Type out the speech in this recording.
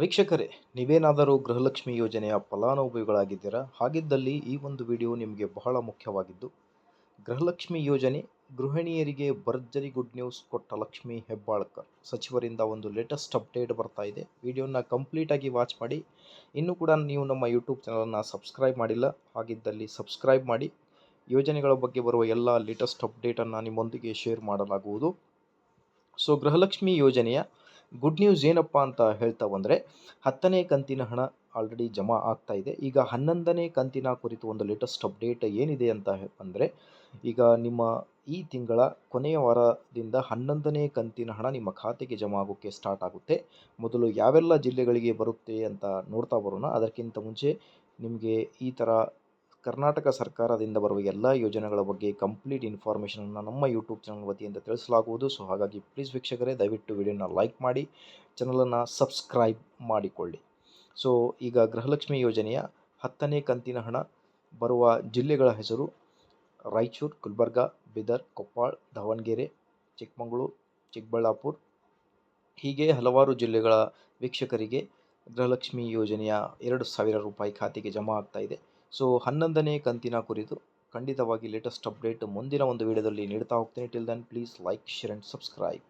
ವೀಕ್ಷಕರೇ, ನೀವೇನಾದರೂ ಗೃಹಲಕ್ಷ್ಮಿ ಯೋಜನೆಯ ಫಲಾನುಭವಿಗಳಾಗಿದ್ದೀರಾ? ಹಾಗಿದ್ದಲ್ಲಿ ಈ ಒಂದು ವಿಡಿಯೋ ನಿಮಗೆ ಬಹಳ ಮುಖ್ಯವಾಗಿದ್ದು, ಗೃಹಲಕ್ಷ್ಮಿ ಯೋಜನೆ ಗೃಹಿಣಿಯರಿಗೆ ಭರ್ಜರಿ ಗುಡ್ ನ್ಯೂಸ್ ಕೊಟ್ಟ ಲಕ್ಷ್ಮಿ ಹೆಬ್ಬಾಳ್ಕರ್ ಸಚಿವರಿಂದ ಒಂದು ಲೇಟೆಸ್ಟ್ ಅಪ್ಡೇಟ್ ಬರ್ತಾ ಇದೆ. ವಿಡಿಯೋನ ಕಂಪ್ಲೀಟಾಗಿ ವಾಚ್ ಮಾಡಿ. ಇನ್ನೂ ಕೂಡ ನೀವು ನಮ್ಮ ಯೂಟ್ಯೂಬ್ ಚಾನಲನ್ನು ಸಬ್ಸ್ಕ್ರೈಬ್ ಮಾಡಿಲ್ಲ, ಹಾಗಿದ್ದಲ್ಲಿ ಸಬ್ಸ್ಕ್ರೈಬ್ ಮಾಡಿ. ಯೋಜನೆಗಳ ಬಗ್ಗೆ ಬರುವ ಎಲ್ಲ ಲೇಟೆಸ್ಟ್ ಅಪ್ಡೇಟನ್ನು ನಿಮ್ಮೊಂದಿಗೆ ಶೇರ್ ಮಾಡಲಾಗುವುದು. ಸೊ, ಗೃಹಲಕ್ಷ್ಮಿ ಯೋಜನೆಯ ಗುಡ್ ನ್ಯೂಸ್ ಏನಪ್ಪ ಅಂತ ಹೇಳ್ತಾ ಬಂದರೆ, ಹತ್ತನೇ ಕಂತಿನ ಹಣ ಆಲ್ರೆಡಿ ಜಮಾ ಆಗ್ತಾ ಇದೆ. ಈಗ ಹನ್ನೊಂದನೇ ಕಂತಿನ ಕುರಿತು ಒಂದು ಲೇಟೆಸ್ಟ್ ಅಪ್ಡೇಟ್ ಏನಿದೆ ಅಂತ ಅಂದರೆ ಈಗ ನಿಮ್ಮ ಈ ತಿಂಗಳ ಕೊನೆಯ ವಾರದಿಂದ ಹನ್ನೊಂದನೇ ಕಂತಿನ ಹಣ ನಿಮ್ಮ ಖಾತೆಗೆ ಜಮಾ ಆಗೋಕ್ಕೆ ಸ್ಟಾರ್ಟ್ ಆಗುತ್ತೆ. ಮೊದಲು ಯಾವೆಲ್ಲ ಜಿಲ್ಲೆಗಳಿಗೆ ಬರುತ್ತೆ ಅಂತ ನೋಡ್ತಾ ಬರೋಣ. ಅದಕ್ಕಿಂತ ಮುಂಚೆ ನಿಮಗೆ ಈ ಥರ ಕರ್ನಾಟಕ ಸರ್ಕಾರದಿಂದ ಬರುವ ಎಲ್ಲ ಯೋಜನೆಗಳ ಬಗ್ಗೆ ಕಂಪ್ಲೀಟ್ ಇನ್ಫಾರ್ಮೇಷನನ್ನು ನಮ್ಮ ಯೂಟ್ಯೂಬ್ ಚಾನಲ್ ವತಿಯಿಂದ ತಿಳಿಸಲಾಗುವುದು. ಸೊ ಹಾಗಾಗಿ ಪ್ಲೀಸ್ ವೀಕ್ಷಕರೇ, ದಯವಿಟ್ಟು ವಿಡಿಯೋನ ಲೈಕ್ ಮಾಡಿ ಚಾನಲನ್ನು ಸಬ್ಸ್ಕ್ರೈಬ್ ಮಾಡಿಕೊಳ್ಳಿ. ಸೊ ಈಗ ಗೃಹಲಕ್ಷ್ಮಿ ಯೋಜನೆಯ ಹತ್ತನೇ ಕಂತಿನ ಹಣ ಬರುವ ಜಿಲ್ಲೆಗಳ ಹೆಸರು ರಾಯಚೂರು, ಗುಲ್ಬರ್ಗಾ, ಬೀದರ್, ಕೊಪ್ಪಳ, ದಾವಣಗೆರೆ, ಚಿಕ್ಕಮಗಳೂರು, ಚಿಕ್ಕಬಳ್ಳಾಪುರ. ಹೀಗೆ ಹಲವಾರು ಜಿಲ್ಲೆಗಳ ವೀಕ್ಷಕರಿಗೆ ಗೃಹಲಕ್ಷ್ಮಿ ಯೋಜನೆಯ ಎರಡು ಸಾವಿರ ರೂಪಾಯಿ ಖಾತೆಗೆ ಜಮಾ ಆಗ್ತಾಯಿದೆ ಸೊ ಹನ್ನೊಂದನೇ ಕಂತಿನ ಕುರಿತು ಖಂಡಿತವಾಗಿ ಲೇಟೆಸ್ಟ್ ಅಪ್ಡೇಟ್ ಮುಂದಿನ ಒಂದು ವಿಡಿಯೋದಲ್ಲಿ ನೀಡ್ತಾ ಹೋಗ್ತೀನಿ. Till then please like share and subscribe